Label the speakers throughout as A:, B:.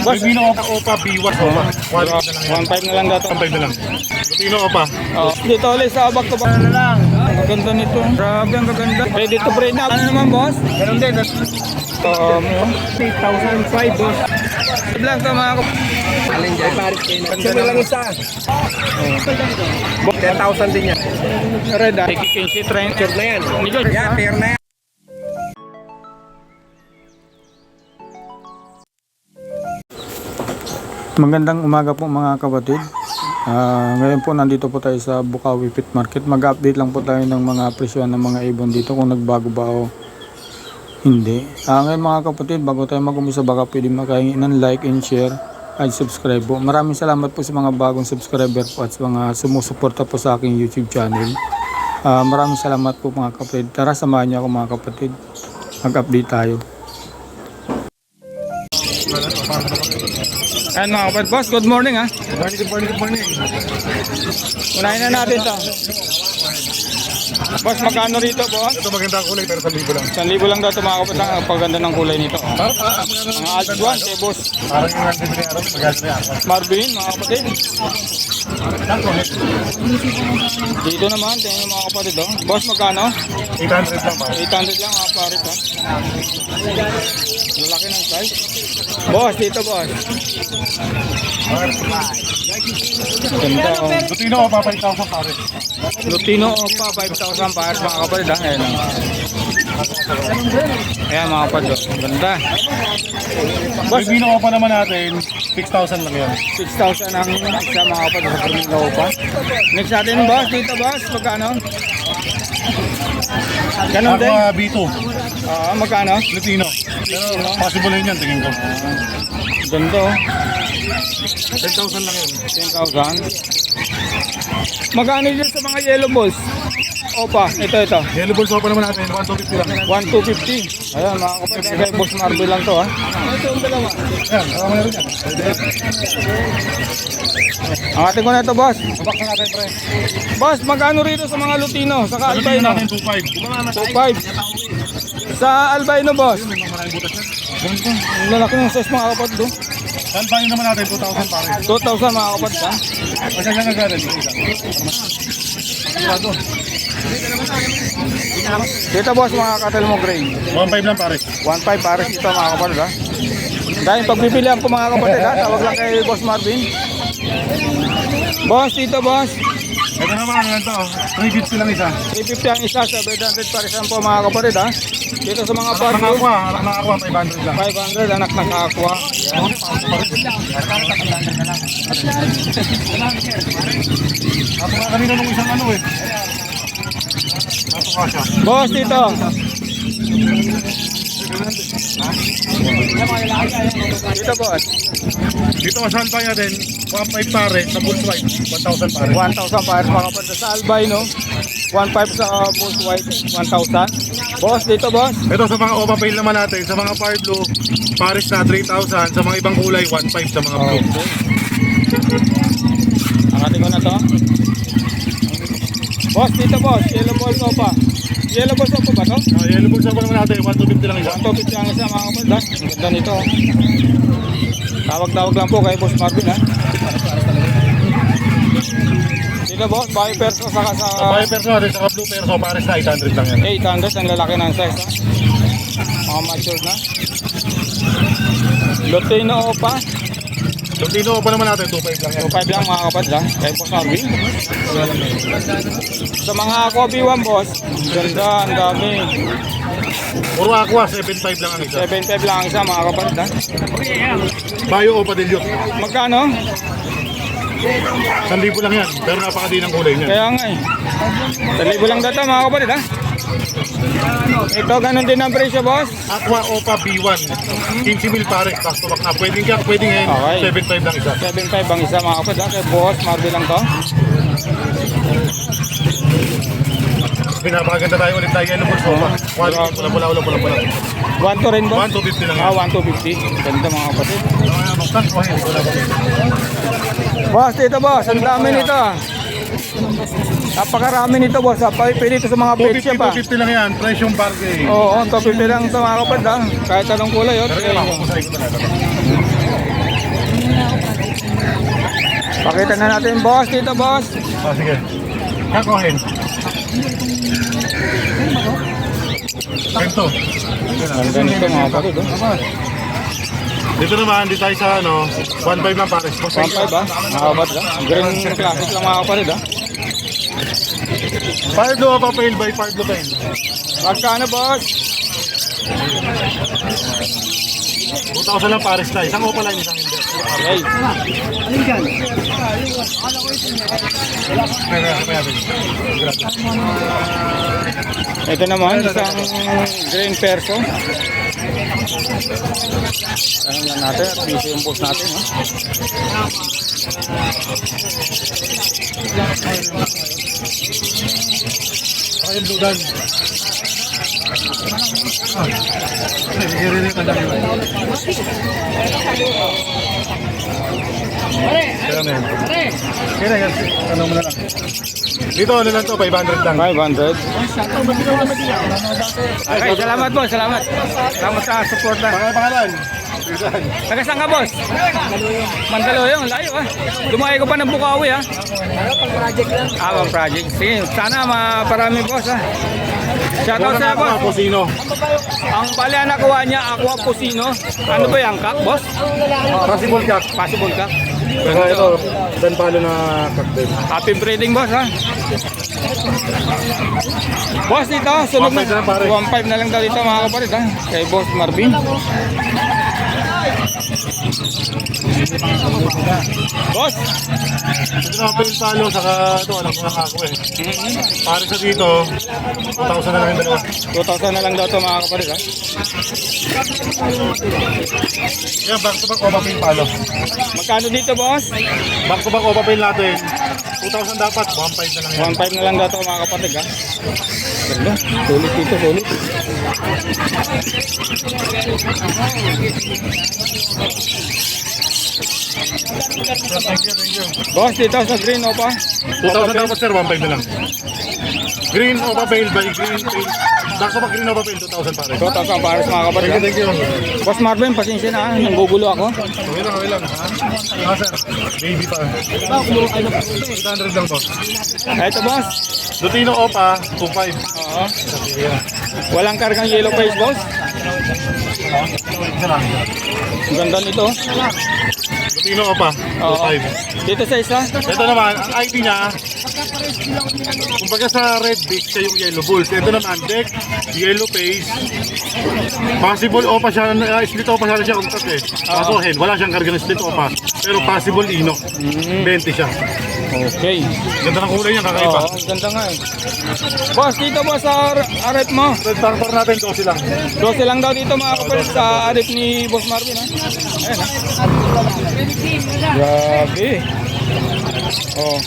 A: Boss,
B: Lutino Opa, Opa B1 Opa. 1 na lang yan.
A: 1.5 na lang dato.
B: 1.5 na lang. Lutino Opa.
A: Oh, dito ulit sa abak to ba? na lang. Ang gaganda nito. Grabe, ang gaganda. Ready to breed na. Ano naman, boss?
C: Meron din.
A: Um,
C: 8,005 boss.
A: lang to mga kap...
C: Alin dyan? Pansin mo lang isa. 10,000 din yan.
A: Red, ah. Kikinsi train.
C: Sure na yan.
A: Ko.
C: Yeah, fair na yan.
A: Magandang umaga po mga kapatid. Ah, ngayon po nandito po tayo sa Bukawi Pit Market. Mag-update lang po tayo ng mga presyo ng mga ibon dito kung nagbago ba o hindi. Ah, ngayon mga kapatid, bago tayo mag-umisa baka pwede makahingi ng like and share at subscribe po. Maraming salamat po sa mga bagong subscriber po at sa mga sumusuporta po sa aking YouTube channel. Ah, maraming salamat po mga kapatid. Tara samahan niyo ako mga kapatid. Mag-update tayo. Ayan mga kapatid. Boss, good morning ha.
B: Good morning, good morning, good morning.
A: Unahin na natin to. Boss, magkano rito, boss?
B: Ito magandang kulay pero 1,000 lang.
A: 1,000 lang daw kapatid. Ang pagganda ng kulay nito. oh.
B: Parang parang
A: Mga Aljuan, kay boss
B: Parang yung nandito ni Aaron, maganda na ako.
A: Marvin, mga kapatid. Dito naman, tingnan nyo mga kapatid. Oh. Boss, magkano?
B: 800 lang pare.
A: 800 lang mga parit. Oh. Lalaki ng size. Boss, dito boss. Ganda. Oh.
B: Lutino Opa 5,000 pare.
A: Lutino Opa, 5,000 pares mga kapatid. Ah. Ayan. Ayan mga kapatid. oh. Ganda. Boss,
B: Lutino Opa naman natin, 6,000 lang yan.
A: 6,000 ang isa mga kapatid sa Pumilo Opa. Next natin boss, dito boss, magkano? Ganon din.
B: Aqua B2,
A: Oo, magkano?
B: Lutino. Pero possible yun yan, tingin ko.
A: Ganda oh.
B: 10,000 lang yun.
A: 10,000. Magkano dito sa mga yellow balls? Opa, ito, ito.
B: Yellow Bulls Opa naman natin, 1,250 lang.
A: 1,250. Ayan, mga kapatid. Kay Boss Marvel lang to, ha.
B: Ayan, saka mo na rin yan.
A: Ang ating ko na ito, boss.
B: Babak na natin, pre.
A: Boss, magkano rito sa mga Lutino? Saka
B: Lutino
A: albino?
B: natin, 2,500.
A: 2,500. Sa albino, boss.
B: May mga maraming butas yan.
A: Ganda. Ang lalaki ng size mga kapatid, oh.
B: Salbayo naman natin, 2,000 pare.
A: 2,000 mga kapatid, ha.
B: Kasi siya nagkaroon. Sigurado.
A: Dito, boss, mga katal mo gray.
B: 1,500 lang pare.
A: 1.5 para dito mga kapatid ha. Dahil pagpipilian ko mga kapatid ha, tawag lang kay Boss Marvin. Boss, dito boss.
B: Ito naman, ano yan to? 350 lang isa.
A: 350 ang isa, 700 para sa po mga kapatid ha. Dito sa mga
B: Anak ng
A: barrio,
B: aqua, anak ng aqua, 500 lang.
A: 500 anak ng aqua.
B: Ako nga kanina nung isang ano eh.
A: Boss, dito. Dito boss.
B: Dito sa salbay natin, 1,500 pare, sa bull white, 1,000 pare.
A: 1,000 para sa mga kapatid sa albino. 1.5 sa uh, Bulls White, 1,000. Boss, dito boss.
B: Ito sa mga opa pail naman natin, sa mga fire blue, pares na 3,000, sa mga ibang kulay, 1,500 sa mga blue.
A: Ang ating ko na to. Boss, dito boss. Yellow balls ko pa. Yellow balls ko ba to?
B: Uh, yellow bulls naman natin, 1,250 lang isa.
A: 150 ang isa mga ha. Ang ganda nito. oh. Tawag-tawag lang po kay Boss Marvin ha. Dito boss, bahay perso saka sa
B: Sa mga perso natin, sa blue perso, pares na 800 lang yan.
A: 800 ang lalaki ng size ha. Mga matured na. Lutino Opa.
B: Lutino opa naman natin, 2,500 lang yan.
A: 2.5 lang mga kapatid ha. Kay Boss Marvin. Sa mga Aqua B1 boss, ganda, ang dami.
B: Puro aqua, 7,500 lang ang isa.
A: 7.5 lang ang isa mga kapatid ha.
B: Bayo opa dilute,
A: Magkano?
B: 1,000 lang yan, pero napakadi ng kulay niyan.
A: Kaya nga eh. Talibo lang data mga kapatid ha. Ito ganun din ang presyo boss.
B: Aqua Opa B1, 15 mil pare, back na. Pwedeng kaya, pwedeng ngayon,
A: Okay.
B: 7,500 lang isa.
A: 7.5 ang isa mga kapatid ha. Kay boss, Marvel lang to.
B: Pinapakaganda tayo ulit tayo ng bulso pa. Quality, pula pula pula pula pula.
A: 1 to rin boss.
B: 1,250 lang
A: Ah,
B: yan.
A: 1 to 50. Ganda mga kapatid.
B: Ba.
A: Boss, dito boss. Ang dami nito ah. Napakarami nito boss. ah. Pa- Pwede ito sa mga pet
B: 250,
A: shop ah.
B: 250 lang yan, presyong bargain.
A: Oo, oh, 250 lang ito mga kapatid ha. Kahit anong kulay oh.
B: Pero ko talaga.
A: Pakita na natin, boss. Dito, boss.
B: Ah, sige. Kakohin. Ganito.
A: Ang ganito mga kapatid. Oh.
B: Dito naman, di tayo sa ano, 1.5 lang pares. Boss,
A: 1.5 ba? Mga kapatid. ah. Green classic lang mga kapatid. Ah.
B: Fire blue pa fail by fire blue pain.
A: Magkano, boss?
B: 2,000 lang pares na. Isang opal line, isang hindi.
A: Okay.
B: Kaya, kaya.
A: Ito naman, isang green perso. Tanong lang natin at piso yung post natin. Ha?
B: Saka yung blue dan. Ah. Bigyan rin yung kandang Kaya na yan. Kaya na yan. Ano mo na lang. Dito, ano lang to, 500 lang.
A: 500. Okay, salamat po, salamat. Salamat sa support na.
B: Pangalan, pangalan.
A: Taga saan ka, boss? Mandaluyong, layo ah. Dumayo ko pa ng Bukawi ah. Ah, pang project. Sige, sana maparami boss ah. Shoutout sa boss.
B: Pusino.
A: Ang bali ang nakuha niya, Aqua Pusino. Ano ba yan, kak, boss?
B: Possible cut.
A: Possible kak.
B: Saka ito, Dan Palo na cocktail.
A: Happy breeding boss ha. Boss dito, sunog na.
B: 1.5 na lang, pare.
A: 1.5 na lang daw dito mga kapatid ha. Kay Boss Marvin. Boss,
B: Ito na pail palo, saka ito, alam ko na ako eh. Pare sa dito, 2,000 na lang yung dalawa.
A: 2,000 na lang daw ito mga kapatid ha.
B: Yan, back to back, opa palo.
A: Magkano dito boss?
B: Back to back, opa pail natin. 2,000 dapat, 1.5 na lang yan.
A: 1.5 na lang daw ito mga kapatid ha. Ganda, sulit dito, sulit.
B: Thank you, thank you.
A: Boss dito sa green opa.
B: 2,000 dapat sir, 1.5 na lang. Green opa pail by green. Back to back, green opa pail, 2,000 pare.
A: 2,000 pares mga kapatid
B: Thank
A: ha.
B: you, thank you.
A: Boss Marvin, pasensya na ha. Nanggugulo ako.
B: Okay lang, okay lang. Ah, sir, baby pa. 800 lang po.
A: Ito boss.
B: Lutino opa, 2.5.
A: Oo. Walang kargang yellow face boss.
B: Lang.
A: Ang ganda nito.
B: Lutino opa,
A: Oo.
B: 2.5.
A: Dito sa isa.
B: Ito naman, ang ID niya, kumbaga sa red beak siya yung yellow bulls. Ito naman, deck, yellow face. Possible opa siya, uh, split opa siya siya kung eh. Kaso hen, wala siyang karga ng split opa. Pero possible ino. 20 siya.
A: Okay.
B: Ganda ng kulay niya,
A: Oo,
B: kakaiba.
A: ang ganda nga eh. Boss, dito boss sa ar- arep mo.
B: Red tartar natin, 12 lang.
A: 12 lang daw dito mga kapatid sa arep ni Boss Marvin ha. Ayan ha. Grabe. Oh,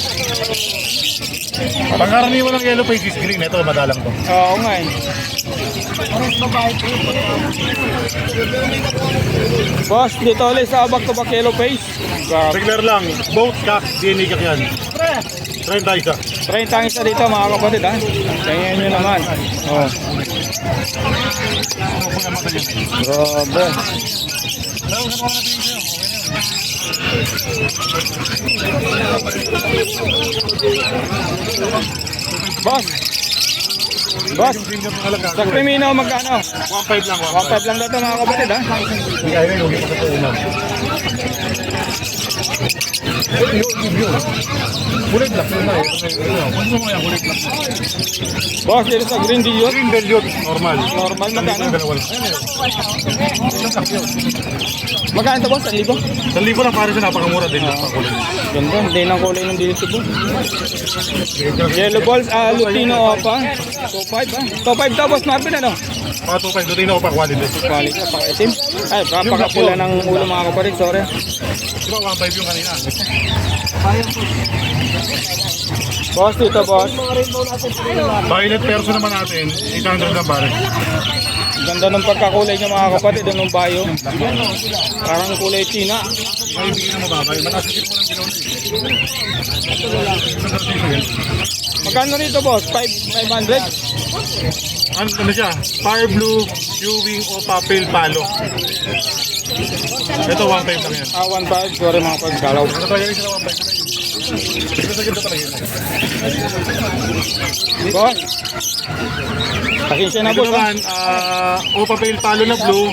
B: Pangkaraniwan ng yellow face is green. Ito, madalang to.
A: oo nga eh. Boss, dito ulit sa back to back yellow face. Grabe.
B: Regular lang. Both cock, DNA kak yan. 30 isa.
A: 30 ang isa dito mga kapatid ha. Tingnan nyo naman. Oh, grabe. Boss, boss, sa krimino magkano?
B: 1.5 lang,
A: 1.5
B: 1.5.
A: lang daw ito mga kapatid ha.
B: Hindi rin, huwag pa sa Kulit lang, yun na eh. Kung mo yan, kulit lang.
A: Boss, dito sa green dilute,
B: Green Belliot, normal.
A: normal magkano? Magkano ito boss? 1,000?
B: Sa libo lang pare siya, napakamura din.
A: Ganda, hindi ng kulay ng dilute boss. Yellow balls, ah, Lutino Opa. 2.5 ah. 2.5 to boss Marvin ano?
B: Mga 2.5, doon na pa quality.
A: Quality, pakaitim. Ay, napakapula ng ulo mga kapatid, sorry.
B: Di ba 1.5 yung kanina?
A: Boss, dito boss.
B: Violet perso naman natin, 800 lang pare.
A: Ganda ng pagkakulay niya mga kapatid, anong bayo. Parang kulay tina.
B: Ay, bigyan na mababa. Mataas yung tipo ng dilaw na eh.
A: Magkano rito boss? 5, 500?
B: Ano, ano siya? Fire blue, viewing o papel palo. Ito, 1.5 lang yan.
A: Ah, 1.5. Sorry mga pagkalaw.
B: Ano talaga yung isa na 1.5 Ito.
A: Boss. Pasensya na
B: Ito
A: boss. ha?
B: naman, ah, o papel palo na blue.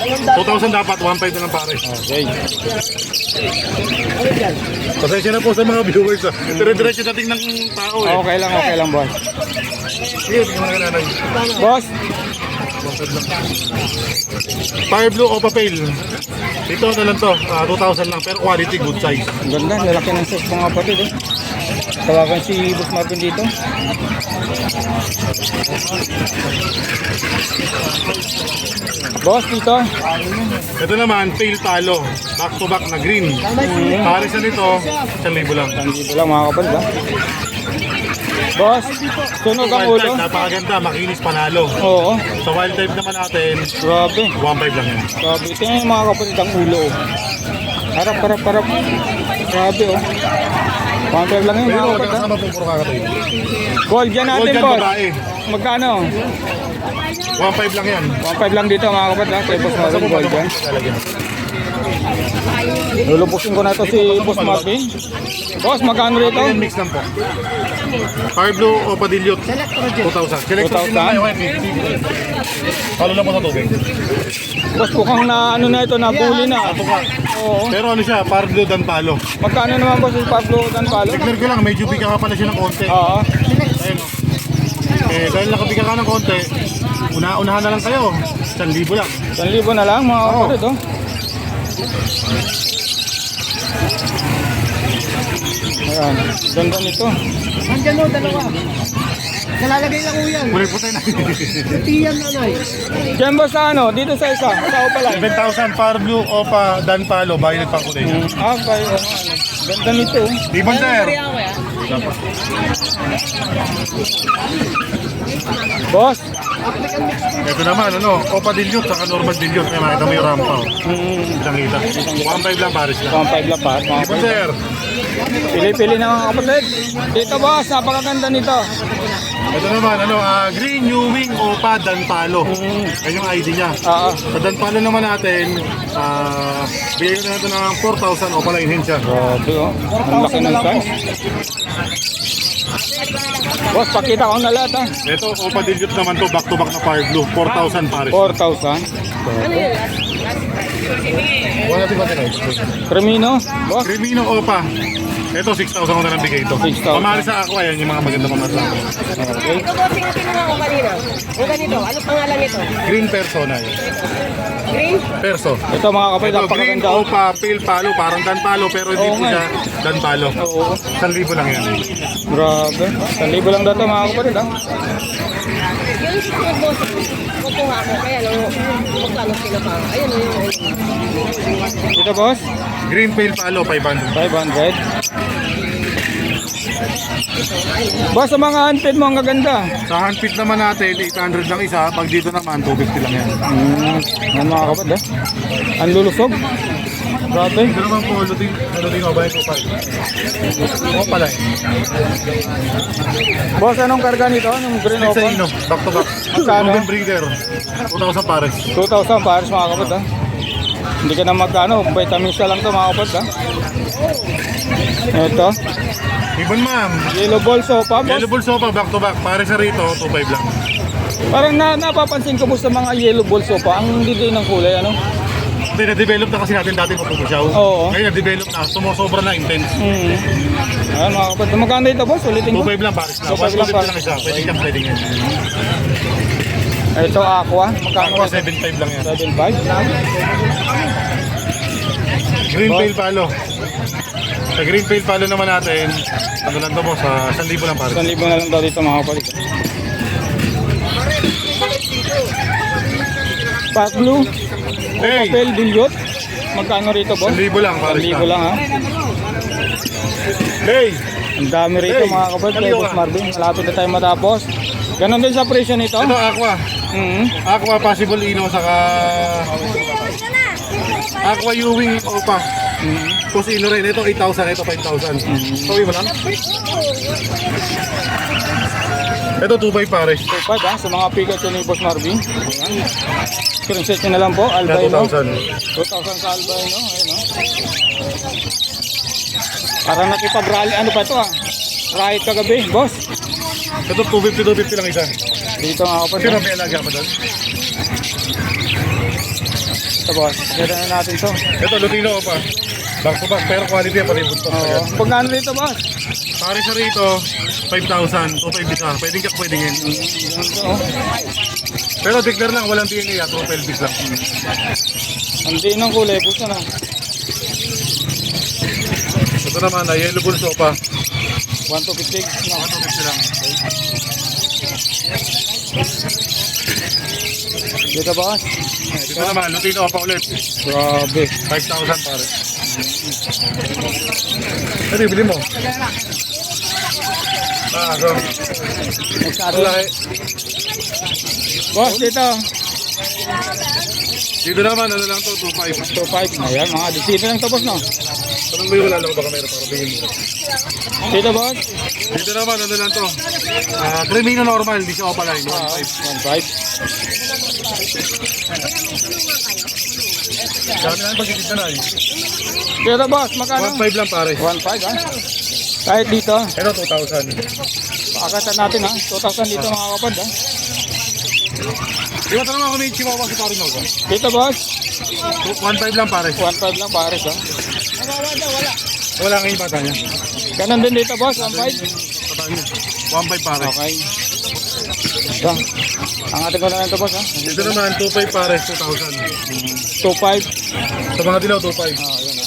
B: 2,000 dapat, 1.5 na lang pare.
A: Okay.
B: Pasensya na po sa mga viewers. Ah. Dire-diretso dating ng tao eh.
A: Okay lang, okay lang boss. Boss,
B: Fire blue o papel. Ito na lang to, ah, 2,000 lang pero quality good size.
A: ang ganda. Lalaki ng size mga kapatid. Eh. Tawagan si Boss Marvin dito. Boss, dito.
B: Ito naman, tail palo. Back to back na green. Pares na nito, 1,000 lang.
A: Dito lang mga kapatid. Ha? Boss, sunog ang ulo.
B: napakaganda, makinis panalo.
A: Oo,
B: Sa wild type naman natin,
A: grabe.
B: 1.5 lang yan.
A: Grabe. Tingnan yung mga kapatid ang ulo. oh. Harap, harap, harap. Grabe oh. 1.5 lang yun
B: huwag
A: kapatid. ha?
B: kasama po puro kakatay.
A: Gold yan
B: Gold
A: natin
B: yan,
A: boss.
B: babae.
A: Magkano?
B: 1.5 lang yan.
A: 1.5 lang dito mga kapatid. Ha? Kay Boss
B: po
A: Gold yan. Lulubusin ko na ito si Boss Marvin. Boss, magkano rito?
B: Mix lang po. Fire blue o padilyot, 2,000. Select
A: 2,000?
B: din tayo, 150. Halo lang po sa tubig.
A: Boss, mukhang na ano na ito, nabuli na. Oo.
B: Pero ano siya, fire blue dan palo.
A: Magkano naman boss yung Pablo Dan Palo?
B: Tignan ko lang, medyo bigyan ka pala siya ng konti.
A: Oo.
B: Ayun. Eh, dahil nakabigyan ka ng konti, una-unahan na lang kayo. 1,000 lang.
A: 1,000 na lang mga kapatid oh. Ayan, ganda nito.
C: Nandiyan o, dalawa. Nalalagay lang o yan.
B: Kulit po tayo na.
C: Tiyan nanay.
A: Diyan boss sa ano? Dito sa isa. Sa Opala.
B: 7,000 fire blue o pa dan palo, bayad pang kulay.
A: Ah, kayo. oh, ano. Ganda nito. oh.
B: Ibon sir.
A: Boss.
B: Ito naman, ano, opa dilute, saka normal dilute. Kaya makita mo yung rampa. oh.
A: Hmm.
B: Kitang kita. 1.5 lang, Paris lang.
A: 1.5 lang pa. Mga
B: sir.
A: Pili-pili na mga kapatid. Dito boss, napakaganda nito.
B: Ito naman, ano, ah, green new wing opa dan palo. Yan yung ID niya.
A: Oo.
B: Sa dan palo naman natin, ah, bigay ko na natin ng 4,000 opa line hen siya.
A: Grabe oh. Ang laki ng size. Boss, pakita ko na lahat ah.
B: Ito, opa dilute naman to, back to back na fire blue. 4,000 Paris.
A: 4,000.
B: Wala din ba tayo?
A: Cremino. Boss.
B: Crimino opa. Ito, 6,000 ko na lang bigay ito.
A: 6,000.
B: Pamali sa ako, ayan yung mga maganda pamasahe.
A: Okay.
D: Ito po, tinatinangan ko kanina. Yung ganito, ano pangalan nito?
B: Green persona yun.
D: Green?
B: Perso.
A: Ito mga kapatid,
B: Ito, green
A: napakaganda. oh.
B: opa, pale palo, parang dan palo, pero hindi
A: Oo
B: po
A: nga
B: siya dan palo.
A: Oo.
B: 1,000 lang yan.
A: Grabe. 1,000 lang dito mga kapatid ah.
D: Yung susunod mo, kukuha ko. Kaya lang, magkano sila pa. Ayun, ayun, ayun.
A: Dito boss,
B: Green pale palo, 500.
A: 500. Boss, sa mga hunted mo ang gaganda.
B: Sa handpit naman natin, 800 lang isa. Pag dito naman, 250 lang yan.
A: Hmm. Yan mga kapatid ah. Ang lulusog. Grabe.
B: Ito naman po, luting, luting o ba ito pa? O pala eh.
A: Boss, anong karga nito? Anong green
B: Sa
A: open?
B: back to back.
A: Magkano?
B: Golden breeder. 2,000 pares.
A: 2,000 pares mga kapatid ah. Hindi ka na magkano, vitamins na lang to mga kapatid ah. Ito,
B: Ibon ma'am.
A: yellow ball sofa boss.
B: Yellow bull sopa, back to back. Pares sa rito, 2,500 lang.
A: Parang na, napapansin ko po sa mga yellow ball sofa, ang didiin ng kulay, ano?
B: Hindi, na-develop na kasi natin dati mapupusyaw.
A: Oo.
B: Ngayon, na-develop na. Sumusobra na intense.
A: Hmm. Ayan mga kapatid. Magkano ito boss? Ulitin ko.
B: 2,500 lang pares na.
A: 2,500 lang
B: 1,250
A: pares.
B: lang isa. Pwede siyang pwede yan.
A: Ito aqua. Magkano
B: Aqua,
A: ito?
B: 7,500 lang yan.
A: 7.5.
B: Green. Pale Palo. Sa Green Pale Palo naman natin, ano lang to mo, sa 1,000 lang pares.
A: 1,000 na lang daw dito mga kapatid. Pack blue.
B: Hey!
A: Papel dilute. Magkano rito boss?
B: 1,000 lang pares
A: 1,000
B: na.
A: lang ha.
B: Hey!
A: Ang dami rito
B: Hey,
A: mga kapatid. Kay Boss
B: ka.
A: Marvin. Malapit na tayo matapos. Ganon din sa presyo nito?
B: Ito, Aqua.
A: Mm.
B: Aqua Possible Ino, saka Aqua Ewing Opa. Tapos Ino rin. Ito 8,000, ito 5,000. Sabi mo lang? Ito 2 pares.
A: 2.5 ha, sa mga Pikachu ni Boss Marvin. Ayan. Screenshot nyo na lang po, albino.
B: 2,000.
A: 2,000 sa albino. Ayun o. Para nakipag-rally, ano pa ito ah? Riot kagabi, boss.
B: Ito 250, 250 lang isa.
A: Dito nga ako pa.
B: Sino may alaga pa doon?
A: Ito boss, kaya na natin to.
B: Ito, Lutino. Back to back, pero quality yan, palibot pa.
A: Oo. Pag nano dito boss?
B: Pare sa rito, 5,000, 2,500 isa. Pwedeng kak, pwedeng
A: oh.
B: Pero declare lang, walang DNA, ah, 2 pelvis lang.
A: Ang di ng kulay, puso na.
B: Ito naman, na yellow bull sopa.
A: 1 to 50. No.
B: 150 lang.
A: Dito boss?
B: Ito naman, Lutino Opa ulit.
A: Grabe.
B: 5,000 pare. Ano yung bili mo? Ah,
A: Magsado.
B: laki.
A: Boss, dito.
B: Dito naman, ano lang to, 2,500.
A: 2.5. Ayan, mga dito lang to boss no?
B: Tanong mo yung wala lang baka meron para bigyan mo.
A: Dito boss?
B: Dito naman, ano lang to. Ah, Cremino normal, hindi siya Opa line.
A: Ah,
B: 1,500.
A: 1.5.
B: Dami na eh.
A: Boss, magkano?
B: 1,500 lang pare.
A: 1.5 ha? Kahit dito,
B: Ito, 2,000.
A: pakakatan natin ha. 2,000 dito mga kapad ha.
B: Iwan naman kami yung chihuahua si pare Noga.
A: Dito boss,
B: 1,500 lang pare.
A: 1.5 lang pares ha.
B: Wala nga yung bata niya.
A: Ganun din dito boss, 1.5.
B: Bata niya. 1,500 pare.
A: Okay. Ito. Ang ating ko na ito boss ha.
B: Dito naman, 2,500 pare, 2,000.
A: 2.5.
B: Sa mga dilaw, 2,500.
A: Ah, yun ha.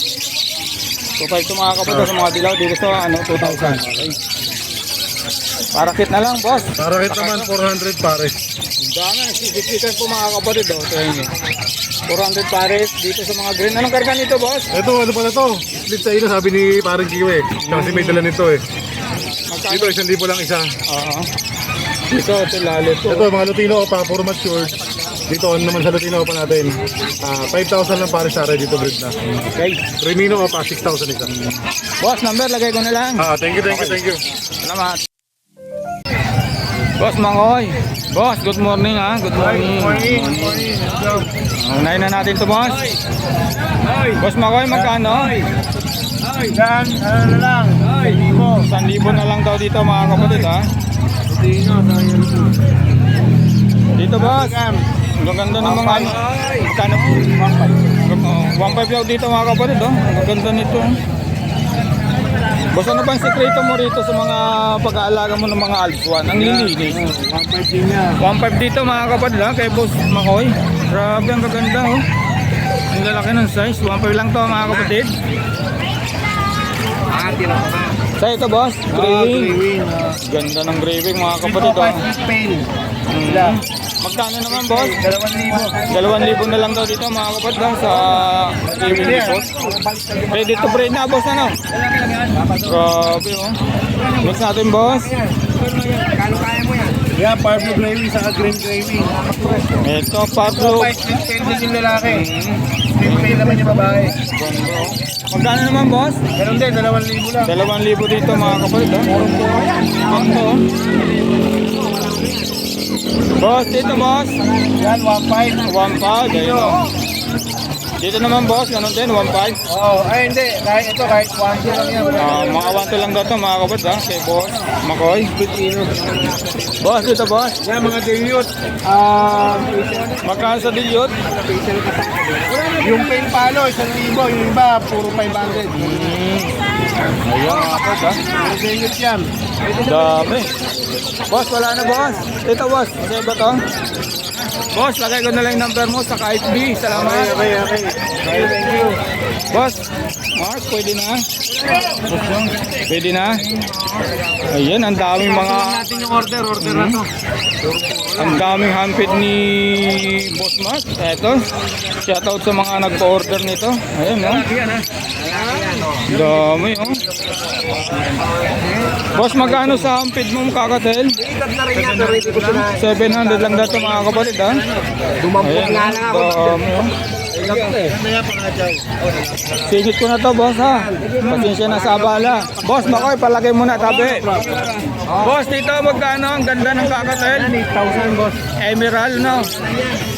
A: 2.5 ito mga kapad sa mga dilaw. Dito sa ano, 2,000. Okay. Para kit na lang boss.
B: Para kit naman, 400 pare.
A: Dami, nagsisisikan po mga kapatid oh. Ito yun eh. 400 pares dito sa mga green. Anong karga nito boss?
B: Ito, ano pala to? Split sa ilo, sabi ni parang Kiwe. Kasi may dala nito eh.
A: Magkano?
B: Dito, 1,000 lang isa.
A: Oo. Ito, ito lalit to.
B: Ito, mga Lutino pa, puro matured. Dito, ano naman sa Lutino pa natin. Ah, 5,000 lang pare sa dito breed na.
A: Okay.
B: Remino pa, 6,000 isa.
A: Boss, number, lagay ko na lang.
B: Ah, thank you, thank you, thank you.
A: Salamat. Boss Mangoy. Boss, good morning ha. Good morning. Unahin na natin to boss. Boss Mangoy, magkano?
C: Dan, ano na lang. Ay, mo.
A: 1,000 na lang daw dito mga kapatid ha. Dito boss. Ang ganda ng mga ano. Magkano? 1.5 daw dito mga kapatid oh. Ang ganda nito. Boss, ano bang sekreto mo rito sa mga pag-aalaga mo ng mga alpsuan? Ang lilinis.
C: 1.5 din niya.
A: 1.5 dito mga kapatid ha, kay Boss Makoy. Grabe ang gaganda oh. Ang lalaki ng size. 1.5 lang to mga kapatid.
C: Ah, tira pa.
A: Sa ito boss,
C: Ah,
A: graving.
C: Grewing.
A: Ganda ng graving mga kapatid oh.
C: Spain.
A: Mm. Magkano naman boss?
C: 2,000.
A: 2,000 na lang daw dito mga kapatid ha, sa graving report. Ready to breed na boss ano? Grabe oh. Mix natin boss.
C: Kano kaya mo? Yeah, Pablo Graving sa Green Graving.
A: Ito Pablo.
C: 5 din yung lalaki.
A: Mm.
C: 15 naman yung babae.
A: Oh. Magkano naman boss?
C: Ganun din, 2,000 lang.
A: 2,000 dito mga kapatid ha. Ganda oh. Boss, dito boss.
C: Yan, 1.5.
A: 1.5, ayun. Dito naman boss, ganun din, 1.5.
C: Oo, ay hindi. Kahit ito, kahit 1 lang yan.
A: Ah, mga 1 lang daw ito, mga kapatid ha, kay boss, Makoy. Boss, dito boss.
C: Yan, mga dilute. Ah,
A: Magkano sa dilute?
C: yung pain palo, 1,000. Yung iba, puro 500.
A: Hmm. Ayun mga kapatid ha.
C: Puro dilute yan.
A: Dami. Boss, wala na boss. Ito boss, sa iba to. Boss, lagay ko na lang yung number mo sa FB. Salamat.
C: Okay, okay. Okay, thank you.
A: Boss, Mark, pwede na? Pwede na? Ayan, ang daming mga...
C: natin yung order, order na to.
A: Ang daming handpid ni Boss Mark. Eto, shoutout sa mga nagpa-order nito. Ayan, no? Dami, oh. Boss, magkano sa handpid mo kakatel?
C: Ikat na rin yan, pero hindi ko sinahin.
A: 700 lang dito mga kapatid, ha?
C: Dumampot
A: Ayan,
C: nga lang ako.
A: dami, oh. Singit ko na to, boss, ha? Pasensya na sa abala. Boss, makoy, palagay mo na tabi. Boss, dito magkano? Ang ganda ng kakatel.
C: 8,000 boss.
A: Emerald, no?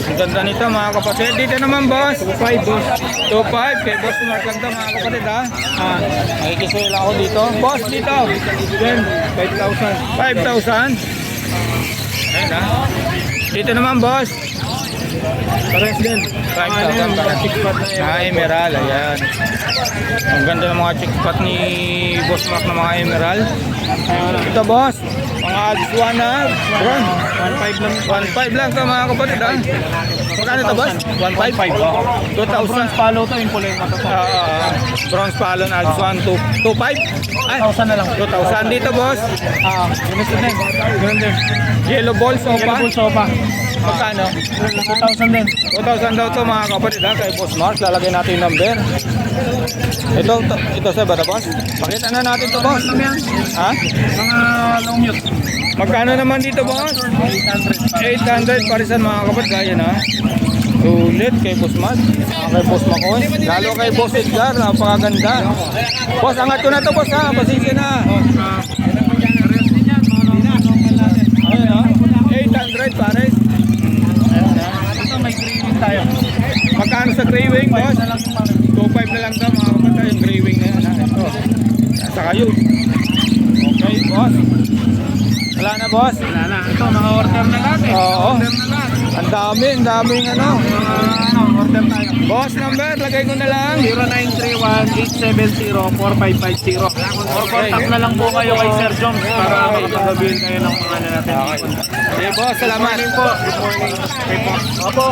A: Ang ganda nito mga kapatid. Dito naman, boss. 2.5, boss. 2.5. Kay boss Mark lang to mga kapatid, ha? Ah, makikisuyo lang ako dito. Boss, dito. Then, 5,000. 5,000. Ayan, ha? Dito naman, boss.
C: Pares din.
A: 5,000 para Ah, emerald, ayan. Ang ganda ng mga chickpot ni Boss Mark ng mga emerald. Ito, boss. Mga Adswan na. Bron. 1.5 lang. 1.5 lang ito mga kapatid, ha? Magkano ito, boss? 1.5? 2,000.
C: Follow to, yung pula yung mata to.
A: Ah, bronze palon Adswan 2.5? Ay,
C: 1,000 na lang.
A: 2,000 dito, boss.
C: Ah, ganun din. Ganun din.
A: Yellow ball sopa.
C: Yellow bull sopa.
A: Magkano?
C: 2,000 din.
A: 2,000 daw to mga kapatid ha, kay Boss Mark. Lalagay natin yung number. Ito, ito, ito sa bata boss. Pakita na natin to boss. Ha?
C: Mga long mute.
A: Magkano naman dito boss? 800 parisan mga kapatid. Ayan ha. Sulit kay Boss. Saka kay Boss Makoy. Lalo kay Boss Edgar. Napakaganda. Boss, angat ko na to boss ha. Pasensya na. Ayan ha. 800 pares. Magkano sa gray wing, boss? 2.5 na lang daw mga kapatid, yung gray wing na yan. ha? Ito. Nasa kayo. Okay, boss. Wala na, boss.
C: Wala na. Ito, mga order na lahat eh.
A: Oo.
C: Order na lahat.
A: Ang dami, ang daming ano.
C: Mga ano, order tayo.
A: Boss number, lagay ko na lang.
C: 0931-870-4550 Or contact na lang po kayo kay Sir Jones para makapagsabihin kayo ng mga ano natin.
A: Okay, boss, salamat.
C: Good morning po. Good morning. Po. Opo.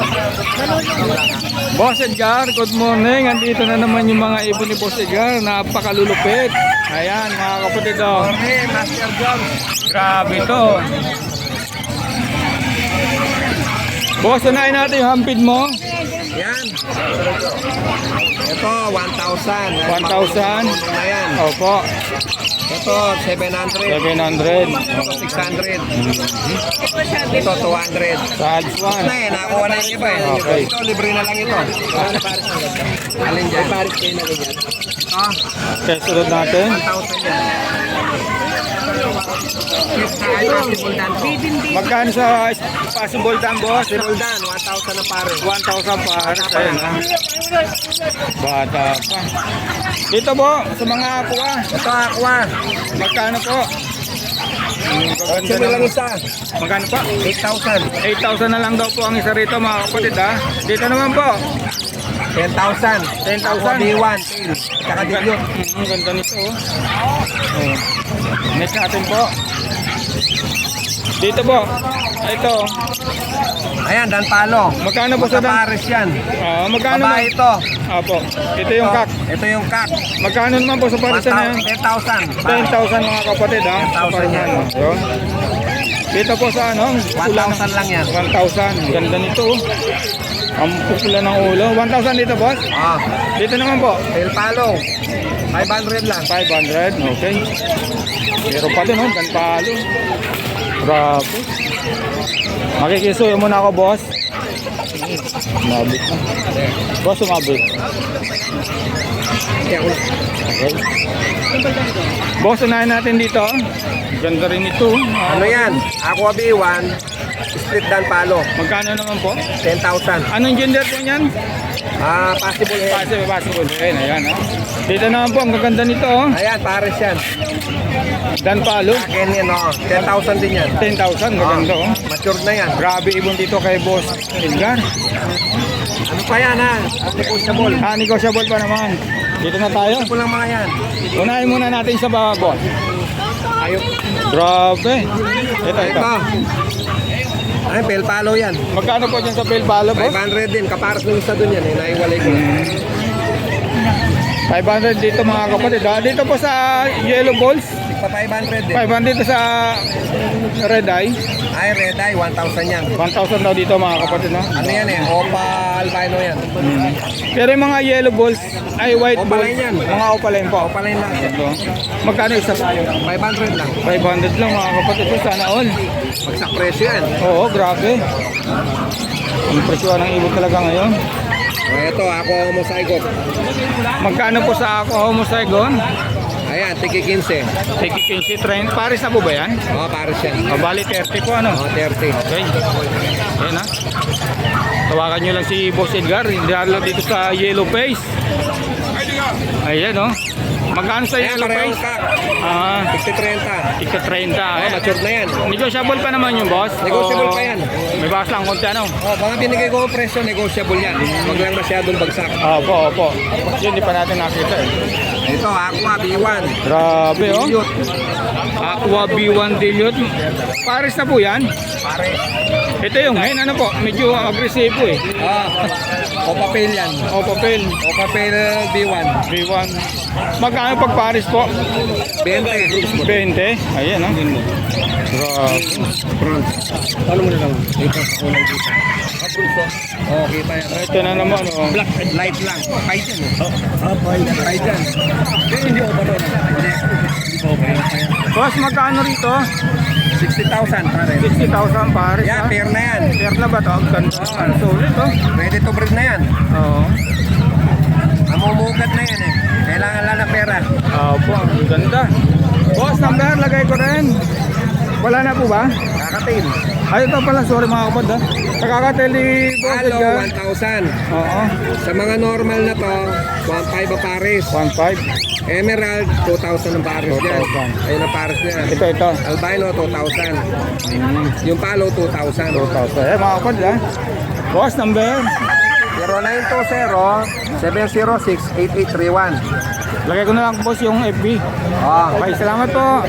A: Boss Edgar, good morning. Andito na naman yung mga ibon ni Boss Edgar. Napakalulupit. Ayan, mga kapatid. Oh.
C: Morning, Master Jones.
A: Grabe to. Boss, unahin natin yung hampid mo.
C: Yan. Ito, 1,000.
A: 1,000.
C: Na yan.
A: Opo,
C: Ito, 700.
A: 700.
C: Ito, 600. Ito, 200.
A: Sa Alswan.
C: Na eh, nakakuha na yung iba eh.
A: Okay.
C: Ito, libre na lang ito. Alin dyan? Paris kayo na ganyan. Ah,
A: Okay, sunod natin.
C: 1,000 yan. Possible dan.
A: Magkano sa possible time, boss?
C: Possible dan, 1,000 na pare.
A: 1,000 pares. Ayun, ha? Bata pa. Dito po, sa mga aqua.
C: Ito, aqua.
A: Magkano po?
C: 8 na lang
A: ng-
C: isa.
A: Magkano po?
C: 8,000.
A: 8,000 na lang daw po ang isa rito mga kapatid ha. Dito naman po.
C: 10,000.
A: 10,000.
C: Aqua B1, tail. Tsaka dilute.
A: Ang ganda nito oh. oh. Next natin po. Dito po. Ito.
C: Ayan, dan palo.
A: Magkano po sa dan?
C: Pares yan.
A: Ah, magkano
C: Babae ito.
A: Apo. Ito yung kak.
C: Ito yung kak.
A: Magkano naman po sa parisan na yan?
C: 10,000.
A: 10,000 mga kapatid ha. Sa
C: 10,000
A: parisan,
C: yan.
A: oh. Yun. Dito po sa ano? ulan ng-
C: 1,000 lang yan.
A: 1,000. Ganda nito oh. Ang pupula ng ulo. 1,000 dito boss.
C: Ah,
A: Dito naman po.
C: tail palo. 500 lang.
A: 500, okay. Pero pa din, oh, ganpalo. Grabe. Makikisuyo muna ako, boss. Umabit na. Boss, umabit. Okay. Boss, unahin natin dito. Ganda rin ito. Ah,
C: Ano yan? Aqua B1, split dan palo.
A: Magkano naman po?
C: 10,000.
A: Anong gender po niyan?
C: Ah, possible head.
A: Possible, possible. Ayan, ayan. Oh. Dito naman po, ang gaganda nito. Oh.
C: Ayan, pares yan.
A: Dan palo.
C: Akin yan, oh. 10,000 din yan.
A: 10,000, gaganda oh.
C: Matured na yan.
A: Grabe ibon dito kay Boss Edgar.
C: Ano pa yan, ha? Negotiable.
A: Ah, negotiable pa naman. Dito na tayo.
C: Ito lang mga yan.
A: Unahin muna natin sa baba, boss.
C: Ayok.
A: Grabe. Ito, ito.
C: Ito.
E: Ay, bell palo yan.
A: Magkano po dyan sa bell palo, boss?
E: 500 din. Kaparas nung isa dun yan eh. Naiwalay ko.
A: 500 dito mga kapatid. Ah, dito po sa yellow balls.
E: Pa 500 din.
A: 500 dito sa red eye.
E: Ay, red eye, 1,000 yan.
A: 1,000 daw dito mga kapatid. No?
E: Ano yan eh? Opa albino yan.
A: Pero yung mga yellow balls, ay white
E: Opaline
A: balls.
E: yan.
A: Mga opaline po.
E: Opa line lang.
A: Ito. Magkano isa?
E: 500 lang.
A: 500 lang mga kapatid. Ito sana all.
E: Magsak presyo yan.
A: Oo, grabe. Ang presyo ng ibon talaga ngayon.
E: Ito, ako mosaigot.
A: Magkano po sa ako Homo Saigon?
E: Ayan, tiki 15.
A: Tiki 15 train. Paris na po ba yan?
E: O, pares yan.
A: O, bali 30 po ano?
E: O, 30.
A: Okay. Ayan ha. Tawagan nyo lang si Boss Edgar. Dalo dito sa Yellow Face. Ayan o. Magkano sa Yellow
E: kak.
A: Ah,
E: 60-30.
A: tika 30.
E: O,
A: Ayan.
E: matured na yan.
A: Negotiable pa naman yung boss?
E: Negotiable pa yan.
A: May bakas lang konti ano?
E: O, mga binigay ko presyo, negotiable yan. Huwag lang masyadong bagsak.
A: Opo, opo. Yun, hindi pa natin nakita eh.
E: Ito, Aqua B1.
A: Grabe oh.
E: Dilute.
A: Aqua B1 Dilute. Paris na po yan.
E: Pares.
A: Ito yung hen, ano po, medyo aggressive po eh.
E: Ah, Opapel yan.
A: O papel,
E: Opapel B1.
A: B1. Magkano pag Paris po?
E: 20.
A: 20. Ayan oh. Grabe.
E: Bronze. Ano mo na lang? Dito sa kulay dito. Ah, bronze. Oh, kita yan.
A: Ito na naman oh.
E: Black and light lang. Ah, kahit yan. Kahit yan. Pero hindi ko ba doon? Hindi. Ko ba yan?
A: Boss, magkano rito?
E: 60,000 pare.
A: 60,000 Paris
E: Yeah,
A: ha?
E: pair na yan.
A: Fair na ba ito? Ang ganda. Ang sulit oh.
E: Ready to breed na yan.
A: Oo.
E: Namumugat na yan eh. Kailangan lang ng pera.
A: Opo, ang ganda. Boss, number, lagay ko rin. Wala na po ba?
E: Kakatin.
A: Ay, ito pala, sorry mga kapad ha. Nakakatel ni Boss Edgar.
E: 1,000.
A: Oo,
E: Sa mga normal na to, 1,500 ang pares.
A: 1.5.
E: Emerald, 2,000 ang pares yan.
A: 2,000.
E: Ayun ang pares niya.
A: Ito, ito.
E: Albino, 2,000.
A: Mm,
E: Yung palo, 2,000.
A: 2,000. Eh, mga kapad ha. Boss, number.
E: 0920-706-8831.
A: Lagay ko na lang boss yung FB.
E: Ah,
A: Okay, salamat po.